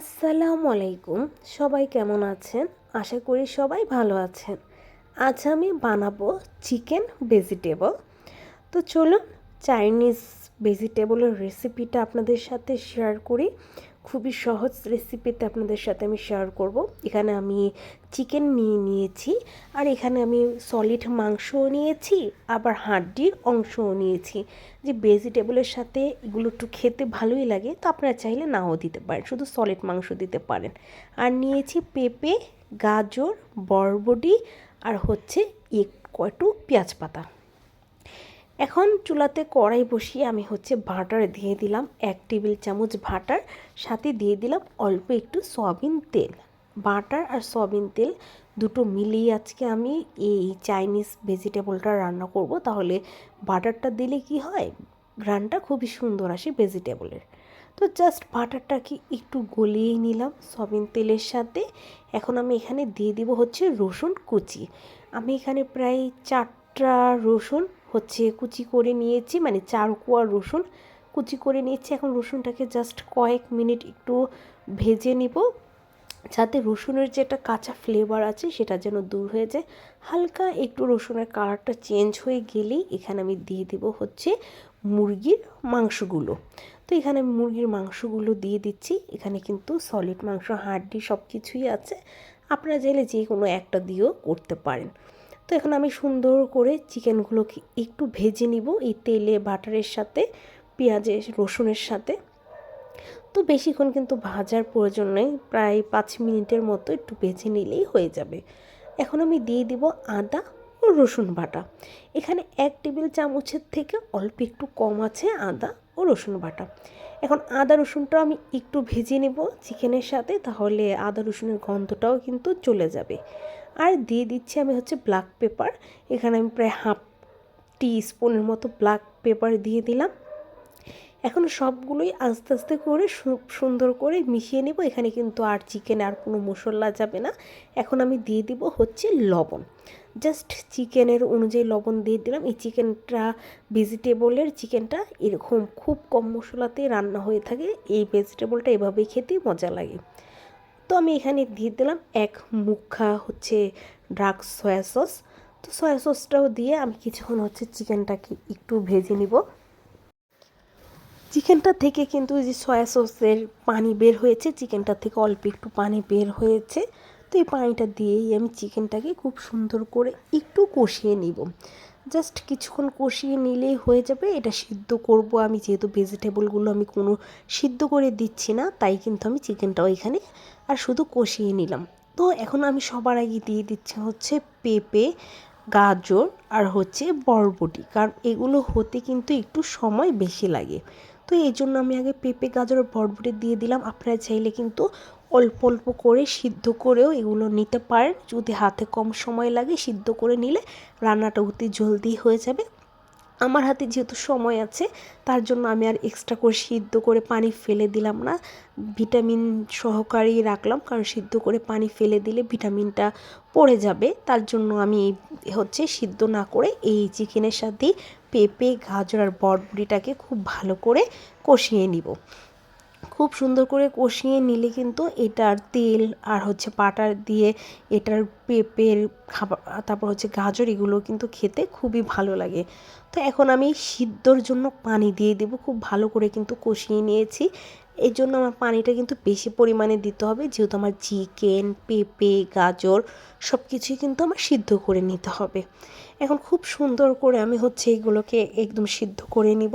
আসসালামু আলাইকুম। সবাই কেমন আছেন? আশা করি সবাই ভালো আছেন। আজ আমি বানাবো চিকেন ভেজিটেবল। তো চলুন, চাইনিজ ভেজিটেবলের রেসিপিটা আপনাদের সাথে শেয়ার করি। খুবই সহজ রেসিপিতে আপনাদের সাথে আমি শেয়ার করব। এখানে আমি চিকেন নিয়ে নিয়েছি, আর এখানে আমি সলিড মাংসও নিয়েছি, আবার হাড্ডির অংশও নিয়েছি। যে ভেজিটেবলের সাথে এগুলো একটু খেতে ভালোই লাগে, তো আপনারা চাইলে নাও দিতে পারেন, শুধু সলিড মাংস দিতে পারেন। আর নিয়েছি পেঁপে, গাজর, বরবটি, আর হচ্ছে এক কয়টু পেঁয়াজ পাতা। এখন চুলাতে কড়াই বসিয়ে আমি হচ্ছে বাটার দিয়ে দিলাম এক টেবিল চামচ বাটার, সাথে দিয়ে দিলাম অল্প একটু সয়াবিন তেল। বাটার আর সয়াবিন তেল দুটো মিলিয়ে আজকে আমি এই চাইনিজ ভেজিটেবলটা রান্না করব। তাহলে বাটারটা দিলে কি হয়? গ্রানটা খুবই সুন্দর আসে ভেজিটেবলের। তো জাস্ট বাটারটাকে একটু গলিয়ে নিলাম সয়াবিন তেলের সাথে। এখন আমি এখানে দিয়ে দিব হচ্ছে রসুন কুচি। আমি এখানে প্রায় চারটা রসুন হচ্ছে কুচি করে নিয়েছি মানে চার কোয়া রসুন। কুচি করে নিয়েছি, এখন রসুনটাকে জাস্ট কয়েক মিনিট একটু ভেজে নিব, যাতে রসুনের যে একটা কাঁচা ফ্লেভার আছে সেটা যেন দূর হয়ে যায়। হালকা একটু রসুনের কালারটা চেঞ্জ হয়ে গেলেই এখানে আমি দিয়ে দেবো হচ্ছে মুরগির মাংসগুলো। তো এখানে আমি মুরগির মাংসগুলো দিয়ে দিচ্ছি, এখানে কিন্তু সলিড মাংস হাড্ডি সব কিছুই আছে। আপনারা চাইলে যে কোনো একটা দিয়েও করতে পারেন। তো এখন আমি সুন্দর করে চিকেনগুলোকে একটু ভেজে নিব এই তেলে, বাটারের সাথে, পেঁয়াজের, রসুনের সাথে। তো বেশিক্ষণ কিন্তু ভাজার প্রয়োজন নেই, প্রায় পাঁচ মিনিটের মতো একটু ভেজে নিলেই হয়ে যাবে। এখন আমি দিয়ে দিব আদা ও রসুন বাটা। এখানে এক টেবিল চামচের থেকে অল্প একটু কম আছে আদা ও রসুন বাটা। এখন আদা রসুনটা আমি একটু ভেজে নেব চিকেনের সাথে, তাহলে আদা রসুনের গন্ধটাও কিন্তু চলে যাবে। আর দিয়ে দিচ্ছি আমি হচ্ছে ব্ল্যাক পেপার এখানে আমি প্রায় হাফ টি স্পুনের মতো ব্ল্যাক পেপার দিয়ে দিলাম। এখন সবগুলোই আস্তে আস্তে করে সুন্দর করে মিশিয়ে নেব। এখানে কিন্তু আর চিকেন আর কোনো মশলা যাবে না। এখন আমি দিয়ে দিব হচ্ছে লবণ। জাস্ট চিকেনের অনুযায়ী লবণ দিয়ে দিলাম। এই চিকেনটা ভেজিটেবলের চিকেনটা এরকম খুব কম মশলাতে রান্না হয়ে থাকে। এই ভেজিটেবলটা এভাবেই খেতে মজা লাগে। তো আমি এখানে দিয়ে দিলাম এক মুখা হচ্ছে ড্রাক সয়া সস। তো সয়া সসটাও দিয়ে আমি কিছুক্ষণ হচ্ছে চিকেনটাকে একটু ভেজে নিব। চিকেনটা থেকে কিন্তু যে সয়া সসের পানি বের হয়েছে, চিকেনটা থেকে অল্প একটু পানি বের হয়েছে। তো এই পানিটা দিয়েই আমি চিকেনটাকে খুব সুন্দর করে একটু কষিয়ে নিব। জাস্ট কিছুক্ষণ কষিয়ে নিলেই হয়ে যাবে। এটা সিদ্ধ করব আমি, যেহেতু ভেজিটেবলগুলো আমি কোনো সিদ্ধ করে দিচ্ছি না, তাই কিন্তু আমি চিকেনটাও এখানে আর শুধু কষিয়ে নিলাম। তো এখন আমি সবার আগে দিয়ে দিচ্ছি হচ্ছে পেঁপে, গাজর আর হচ্ছে বরবটি, কারণ এগুলো হতে কিন্তু একটু সময় বেশি লাগে। তো এই জন্য আমি আগে পেঁপে, গাজর বরবটি দিয়ে দিলাম। আপনারা চাইলে কিন্তু অল্প অল্প করে সিদ্ধ করেও এগুলো নিতে পারেন। যদি হাতে কম সময় লাগে, সিদ্ধ করে নিলে রান্নাটা অতি জলদি হয়ে যাবে। আমার হাতে যেহেতু সময় আছে, তার জন্য আমি আর এক্সট্রা করে সিদ্ধ করে পানি ফেলে দিলাম না। ভিটামিন সহকারেই রাখলাম, কারণ সিদ্ধ করে পানি ফেলে দিলে ভিটামিনটা পড়ে যাবে। তার জন্য আমি হচ্ছে সিদ্ধ না করে এই চিকেনের সাথে পেঁপে, গাজর আর বটবুটিটাকে খুব ভালো করে কষিয়ে নিব। খুব সুন্দর করে কষিয়ে নিলে কিন্তু এটার তেল আর হচ্ছে পাটার দিয়ে এটার পেঁপের খাবার, তারপর হচ্ছে গাজর এগুলো কিন্তু খেতে খুবই ভালো লাগে। তো এখন আমি সিদ্ধর জন্য পানি দিয়ে দেবো, খুব ভালো করে কিন্তু কষিয়ে নিয়েছি। এই জন্য আমার পানিটা কিন্তু বেশি পরিমাণে দিতে হবে। যেহেতু আমার চিকেন, পেঁপে, গাজর সব কিছুই কিন্তু আমার সিদ্ধ করে নিতে হবে। এখন খুব সুন্দর করে আমি হচ্ছে এইগুলোকে একদম সিদ্ধ করে নিব।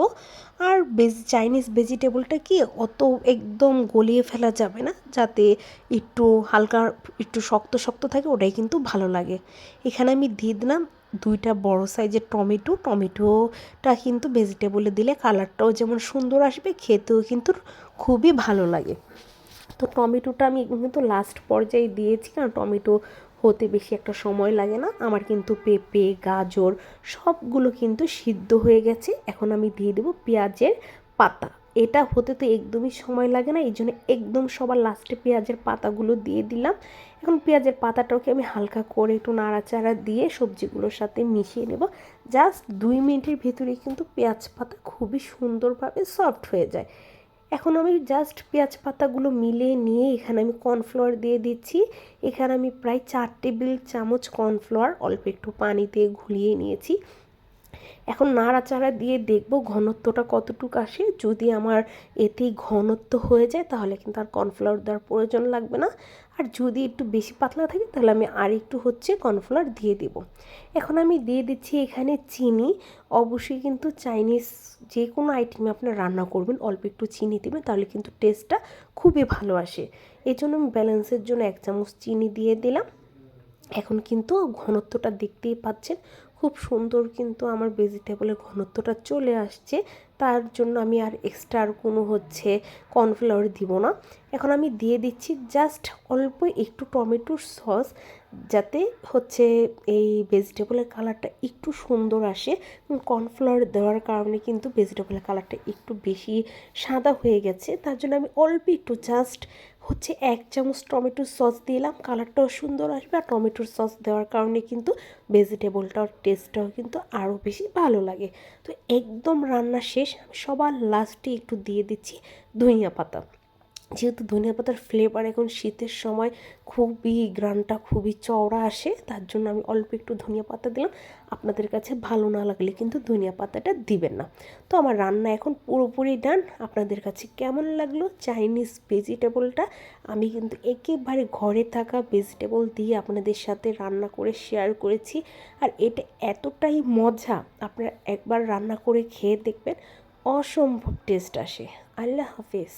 আর বেজ চাইনিজ ভেজিটেবলটা কি অত একদম গলিয়ে ফেলা যাবে না, যাতে একটু হালকা, একটু শক্ত শক্ত থাকে, ওটাই কিন্তু ভালো লাগে। এখানে আমি দিয়ে দিলাম দুইটা বড় সাইজের টমেটো। টমেটোটা কিন্তু ভেজিটেবলে দিলে কালারটাও যেমন সুন্দর আসবে, খেতেও কিন্তু খুবই ভালো লাগে। তো টমেটোটা আমি কিন্তু লাস্ট পর্যায়ে দিয়েছি, কারণ টমেটো হতে বেশি একটা সময় লাগে না। আমার কিন্তু পেঁপে, গাজর সবগুলো কিন্তু সিদ্ধ হয়ে গেছে। এখন আমি দিয়ে দেবো পেঁয়াজের পাতা। এটা হতে তো একদমই সময় লাগে না এই জন্য একদম সবার লাস্টে পেঁয়াজের পাতাগুলো দিয়ে দিলাম। এখন পেঁয়াজের পাতাটাকে আমি হালকা করে একটু নাড়াচাড়া দিয়ে সবজিগুলোর সাথে মিশিয়ে নেব। জাস্ট দুই মিনিটের ভিতরে কিন্তু পেঁয়াজ পাতা খুবই সুন্দরভাবে সফট হয়ে যায়। এখন আমি জাস্ট পেঁয়াজ পাতাগুলো মিলিয়ে নিয়ে এখানে আমি কর্নফ্লাওয়ার দিয়ে দিচ্ছি। এখানে আমি প্রায় চার টেবিল চামচ কর্নফ্লাওয়ার অল্প একটু পানি দিয়ে ঘুলিয়ে নিয়েছি। এখন নাড়াচাড়া দিয়ে দেখব ঘনত্বটা কতটুকু আসে। যদি আমার এতেই ঘনত্ব হয়ে যায়, তাহলে কিন্তু আর কর্নফ্লাওয়ার দেওয়ার প্রয়োজন লাগবে না। আর যদি একটু বেশি পাতলা থাকে, তাহলে আমি আর একটু হচ্ছে কর্নফ্লাওয়ার দিয়ে দেব। এখন আমি দিয়ে দিচ্ছি এখানে চিনি। অবশ্যই কিন্তু চাইনিজ যে কোনো আইটেমে আপনার রান্না করবেন, অল্প একটু চিনি দেবেন, তাহলে কিন্তু টেস্টটা খুবই ভালো আসে। এই জন্য আমি ব্যালেন্সের জন্য এক চামচ চিনি দিয়ে দিলাম। এখন কিন্তু ঘনত্বটা দেখতেই পাচ্ছেন খুব সুন্দর কিন্তু আমার ভেজিটেবলের ঘনত্বটা চলে আসছে। তার জন্য আমি আর এক্সট্রা আর কোনো হচ্ছে কর্নফ্লাওয়ার দিব না। এখন আমি দিয়ে দিচ্ছি জাস্ট অল্প একটু টমেটোর সস যাতে হচ্ছে এই ভেজিটেবলের কালারটা একটু সুন্দর আসে। কর্নফ্লাওয়ার দেওয়ার কারণে কিন্তু ভেজিটেবলের কালারটা একটু বেশি সাদা হয়ে গেছে। তার জন্য আমি অল্প একটু জাস্ট হচ্ছে এক চামচ টমেটোর সস দিলাম কালারটাও সুন্দর আসবে আর টমেটোর সস দেওয়ার কারণে কিন্তু ভেজিটেবলটার টেস্টটাও কিন্তু আরও বেশি ভালো লাগে। তো একদম রান্না শেষ, আমি সবার লাস্টে একটু দিয়ে দিচ্ছি ধনিয়া পাতা। যেহেতু ধনিয়া পাতার ফ্লেভার এখন শীতের সময় খুবই গ্রানটা খুবই চওড়া আসে, তার জন্য আমি অল্প একটু ধনিয়া পাতা দিলাম। আপনাদের কাছে ভালো না লাগলে কিন্তু ধনিয়া পাতাটা দিবেন না। তো আমার রান্না এখন পুরোপুরি ডান আপনাদের কাছে কেমন লাগল? চাইনিজ ভেজিটেবলটা আমি কিন্তু একেবারে ঘরে থাকা ভেজিটেবল দিয়ে আপনাদের সাথে রান্না করে শেয়ার করেছি। আর এটা এতটাই মজা, আপনারা একবার রান্না করে খেয়ে দেখবেন, অসম্ভব টেস্ট আসে। আল্লাহ হাফেজ।